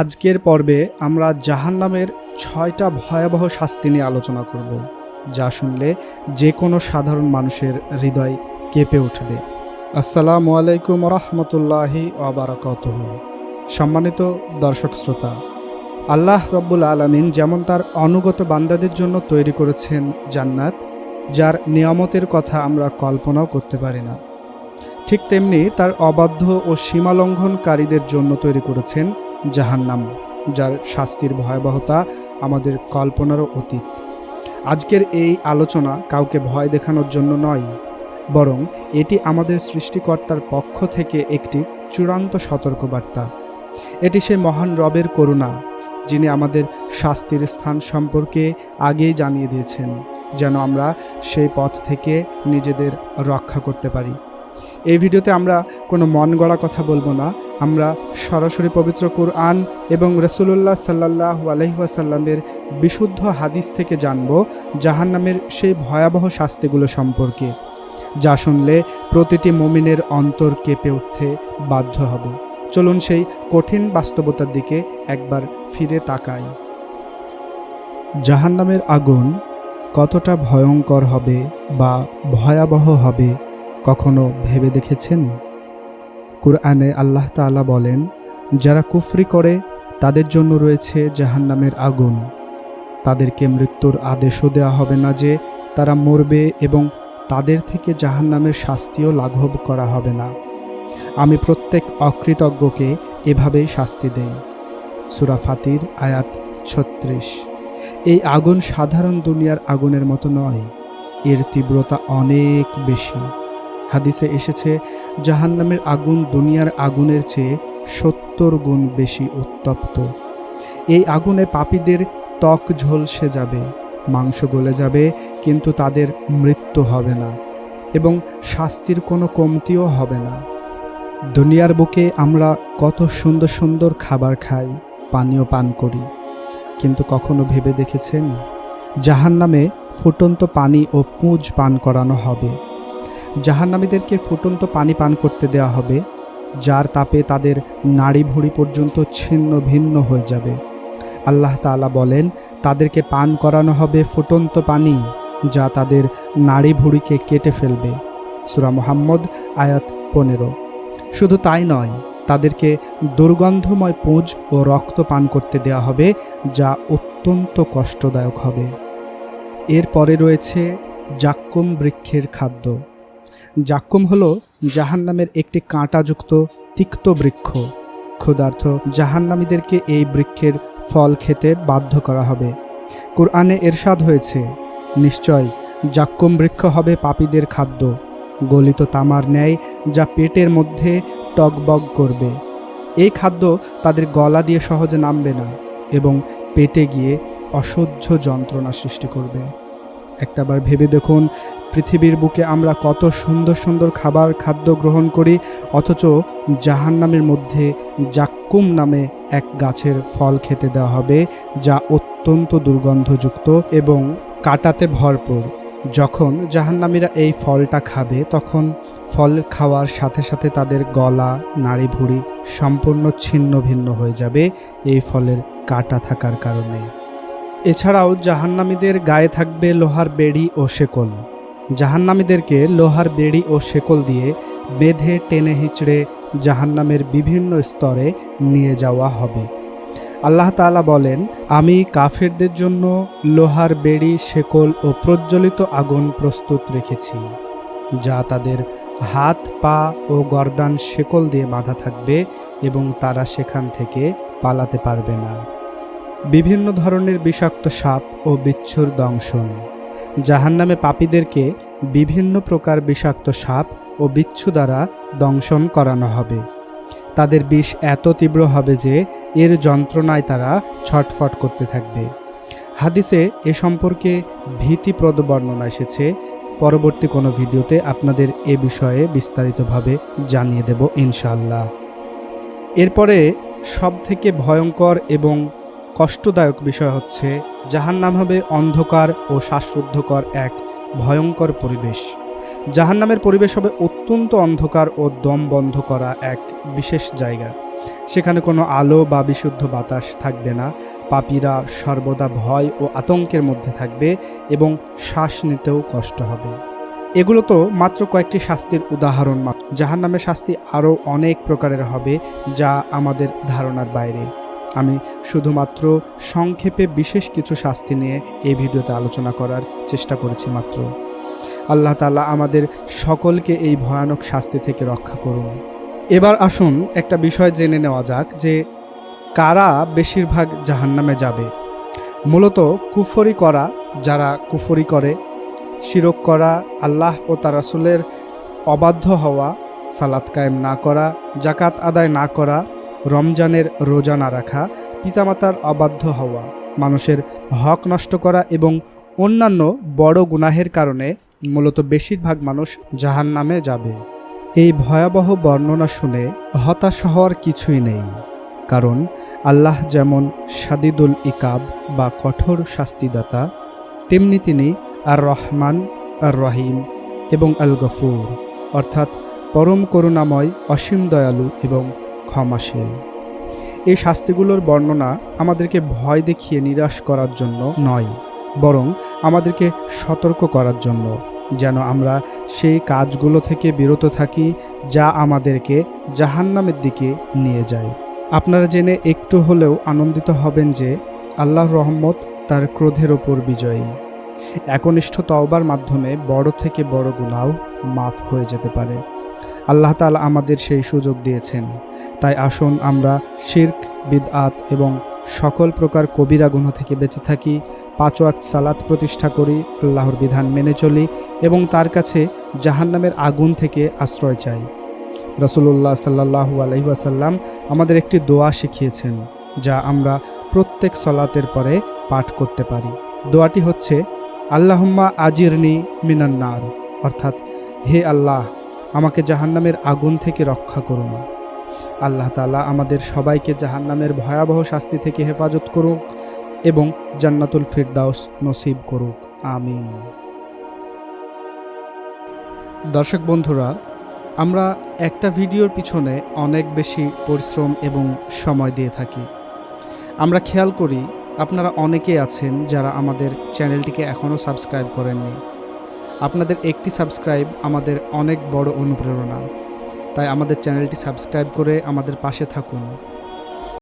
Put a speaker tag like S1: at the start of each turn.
S1: আজকের পর্বে আমরা জাহান্নামের ছয়টা ভয়াবহ শাস্তি নিয়ে আলোচনা করব, যা শুনলে যে কোনো সাধারণ মানুষের হৃদয় কেঁপে উঠবে। আসসালামু আলাইকুম রহমতুল্লাহি ওবরাকাত সম্মানিত দর্শক শ্রোতা, আল্লাহ রব্বুল আলমিন যেমন তার অনুগত বান্দাদের জন্য তৈরি করেছেন জান্নাত, যার নিয়ামতের কথা আমরা কল্পনাও করতে পারি না, ঠিক তেমনি তার অবাধ্য ও সীমালঙ্ঘনকারীদের জন্য তৈরি করেছেন জাহান্নাম, যার শাস্তির ভয়াবহতা আমাদের কল্পনারও অতীত। আজকের এই আলোচনা কাউকে ভয় দেখানোর জন্য নয়, বরং এটি আমাদের সৃষ্টিকর্তার পক্ষ থেকে একটি চূড়ান্ত সতর্কবার্তা। এটি সে মহান রবের করুণা, যিনি আমাদের শাস্তির স্থান সম্পর্কে আগেই জানিয়ে দিয়েছেন, যেন আমরা সেই পথ থেকে নিজেদের রক্ষা করতে পারি। এই ভিডিওতে আমরা কোনো মন গড়া কথা বলব না আমরা সরাসরি পবিত্র কুরআন এবং রসুল্লাহ সাল্লাহ আলহিহাসাল্লামের বিশুদ্ধ হাদিস থেকে জানব জাহান্নামের সেই ভয়াবহ শাস্তিগুলো সম্পর্কে, যা শুনলে প্রতিটি মমিনের অন্তর কেঁপে উঠতে বাধ্য হবে। চলুন সেই কঠিন বাস্তবতার দিকে একবার ফিরে তাকাই। জাহান্নামের আগুন কতটা ভয়ঙ্কর হবে বা ভয়াবহ হবে কখনো ভেবে দেখেছেন? কুরআনে আল্লাহ তাআলা বলেন, যারা কুফরি করে, তাদের জন্য রয়েছে জাহান্নামের আগুন। তাদেরকে মৃত্যুর আদেশও দেওয়া হবে না যে তারা মরবে এবং তাদের থেকে জাহান্নামের শাস্তিও লাঘব করা হবে না। আমি প্রত্যেক অকৃতজ্ঞকে এভাবেই শাস্তি দেই। সুরাফাতির আয়াত ছত্রিশ। এই আগুন সাধারণ দুনিয়ার আগুনের মতো নয়, এর তীব্রতা অনেক বেশি। হাদিসে এসেছে, জাহান্নামের আগুন দুনিয়ার আগুনের চেয়ে সত্তর গুণ বেশি উত্তপ্ত। এই আগুনে পাপীদের ত্বক ঝলসে যাবে, মাংস গলে যাবে, কিন্তু তাদের মৃত্যু হবে না এবং শাস্তির কোনো কমতিও হবে না। দুনিয়ার বুকে আমরা কত সুন্দর সুন্দর খাবার খাই, পানীয় পান করি, কিন্তু কখনো ভেবে দেখেছেন? জাহান্নামে ফুটন্ত পানি ও পুঁজ পান করানো হবে। জাহান্নামীদেরকে ফুটন্ত পানি পান করতে দেওয়া হবে, যার তাপে তাদের নাড়ি ভুড়ি পর্যন্ত ছিন্ন ভিন্ন হয়ে যাবে। আল্লাহ তাআলা বলেন, তাদেরকে পান করানো হবে ফুটন্ত পানি, যা তাদের নাড়ি ভুড়িকে কেটে ফেলবে। সুরা মোহাম্মদ, আয়াত পনেরো। শুধু তাই নয়, তাদেরকে দুর্গন্ধময় পুঁজ ও রক্ত পান করতে দেওয়া হবে, যা অত্যন্ত কষ্টদায়ক হবে। এরপরে রয়েছে জাক্কুম বৃক্ষের খাদ্য। জাক্কুম হল জাহান্নামের একটি কাঁটাযুক্ত তিক্ত বৃক্ষ। ক্ষুধার্থ জাহান্নামীদেরকে এই বৃক্ষের ফল খেতে বাধ্য করা হবে। কোরআনে এরশাদ হয়েছে, নিশ্চয় জাক্কুম বৃক্ষ হবে পাপীদের খাদ্য। গলিত তামার ন্যায় যা পেটের মধ্যে টকবগ করবে। এই খাদ্য তাদের গলা দিয়ে সহজে নামবে না এবং পেটে গিয়ে অসহ্য যন্ত্রণা সৃষ্টি করবে। একটাবার ভেবে দেখুন, পৃথিবীর বুকে আমরা কত সুন্দর সুন্দর খাবার, খাদ্য গ্রহণ করি, অথচ জাহান্নামের মধ্যে জাক্কুম নামে এক গাছের ফল খেতে দেওয়া হবে, যা অত্যন্ত দুর্গন্ধযুক্ত এবং কাটাতে ভরপুর। যখন জাহান্নামীরা এই ফলটা খাবে, তখন ফল খাওয়ার সাথে সাথে তাদের গলা নাড়ি ভুড়ি সম্পূর্ণ ছিন্ন ভিন্ন হয়ে যাবে এই ফলের কাটা থাকার কারণে। এছাড়াও জাহান্নামীদের গায়ে থাকবে লোহার বেড়ি ও শেকল। জাহান্নামীদেরকে লোহার বেড়ি ও শেকল দিয়ে বেঁধে, টেনে, হিঁচড়ে জাহান্নামের বিভিন্ন স্তরে নিয়ে যাওয়া হবে। আল্লাহ তাআলা বলেন, আমি কাফেরদের জন্য লোহার বেড়ি, শেকল ও প্রজ্বলিত আগুন প্রস্তুত রেখেছি, যা তাদের হাত, পা ও গর্দান শেকল দিয়ে বাঁধা থাকবে এবং তারা সেখান থেকে পালাতে পারবে না। বিভিন্ন ধরনের বিষাক্ত সাপ ও বিচ্ছুর দংশন। জাহান্নামে পাপীদেরকে বিভিন্ন প্রকার বিষাক্ত সাপ ও বিচ্ছু দ্বারা দংশন করানো হবে। তাদের বিষ এত তীব্র হবে যে এর যন্ত্রণায় তারা ছটফট করতে থাকবে। হাদিসে এ সম্পর্কে ভীতিপ্রদ বর্ণনা এসেছে। পরবর্তী কোনো ভিডিওতে আপনাদের এ বিষয়ে বিস্তারিতভাবে জানিয়ে দেব ইনশাল্লাহ এরপরে সবথেকে ভয়ঙ্কর এবং কষ্টদায়ক বিষয় হচ্ছে জাহান নাম হবে অন্ধকার ও শ্বাসরুদ্ধকর এক ভয়ঙ্কর পরিবেশ। জাহান্নামের পরিবেশ হবে অত্যন্ত অন্ধকার ও দম বন্ধ করা এক বিশেষ জায়গা। সেখানে কোনো আলো বা বিশুদ্ধ বাতাস থাকবে না, পাপীরা সর্বদা ভয় ও আতঙ্কের মধ্যে থাকবে এবং শ্বাস নিতেও কষ্ট হবে। এগুলো তো মাত্র কয়েকটি শাস্তির উদাহরণ মাত্র। জাহান নামের শাস্তি আরও অনেক প্রকারের হবে যা আমাদের ধারণার বাইরে। আমি শুধুমাত্র সংক্ষেপে বিশেষ কিছু শাস্তি নিয়ে এই ভিডিওতে আলোচনা করার চেষ্টা করেছি মাত্র। আল্লাহ তালা আমাদের সকলকে এই ভয়ানক শাস্তি থেকে রক্ষা করুন। এবার আসুন একটা বিষয় জেনে নেওয়া যাক যে কারা বেশিরভাগ জাহান্নামে যাবে। মূলত কুফরি করা, যারা কুফরি করে, শিরক করা, আল্লাহ ও তার রাসূলের অবাধ্য হওয়া, সালাত কায়েম না করা জাকাত আদায় না করা রমজানের রোজা না রাখা, পিতামাতার অবাধ্য হওয়া, মানুষের হক নষ্ট করা এবং অন্যান্য বড় গুনাহের কারণে মূলত বেশিরভাগ মানুষ জাহান নামে যাবে। এই ভয়াবহ বর্ণনা শুনে হতাশ হওয়ার কিছুই নেই, কারণ আল্লাহ যেমন সাদিদুল ইকাব বা কঠোর শাস্তিদাতা, তেমনি তিনি আর রহমান আর রহিম এবং আল গফুর অর্থাৎ পরম করুণাময়, অসীম দয়ালু এবং ক্ষমাশীল। এই শাস্তিগুলোর বর্ণনা আমাদেরকে ভয় দেখিয়ে নিরাশ করার জন্য নয়, বরং আমাদেরকে সতর্ক করার জন্য, যেন আমরা সেই কাজগুলো থেকে বিরত থাকি যা আমাদেরকে জাহান্নামের দিকে নিয়ে যায়। আপনারা জেনে একটু হলেও আনন্দিত হবেন যে আল্লাহর রহমত তার ক্রোধের ওপর বিজয়ী। একনিষ্ঠ তওবার মাধ্যমে বড় থেকে বড় গুনাও মাফ হয়ে যেতে পারে। আল্লাহ তাআলা আমাদের সেই সুযোগ দিয়েছেন। তাই আসুন আমরা শির্ক, বিদআত এবং সকল প্রকার কবিরা গুনাহ থেকে বেঁচে থাকি। পাঁচ সালাত প্রতিষ্ঠা করি, আল্লাহর বিধান মেনে চলি এবং তার কাছে জাহান্নামের আগুন থেকে আশ্রয় চাই। রসুল্লাহ সাল্লাহু আলহিহাসাল্লাম আমাদের একটি দোয়া শিখিয়েছেন, যা আমরা প্রত্যেক সলাতের পরে পাঠ করতে পারি। দোয়াটি হচ্ছে, আল্লাহুম্মা আজিরনি মিনান্নার। অর্থাৎ, হে আল্লাহ আমাকে জাহান্নামের আগুন থেকে রক্ষা করুন। আল্লাহ তালা আমাদের সবাইকে জাহান্নামের ভয়াবহ শাস্তি থেকে হেফাজত করুক এবং জান্নাতুল ফিরদাউস নসিব করুক। আমিন। দর্শক বন্ধুরা, আমরা একটা ভিডিওর পিছনে অনেক বেশি পরিশ্রম এবং সময় দিয়ে থাকি। আমরা খেয়াল করি, আপনারা অনেকে আছেন যারা আমাদের চ্যানেলটিকে এখনও সাবস্ক্রাইব করেননি। আপনাদের একটি সাবস্ক্রাইব আমাদের অনেক বড় অনুপ্রেরণা। তাই আমাদের চ্যানেলটি সাবস্ক্রাইব করে আমাদের পাশে থাকুন।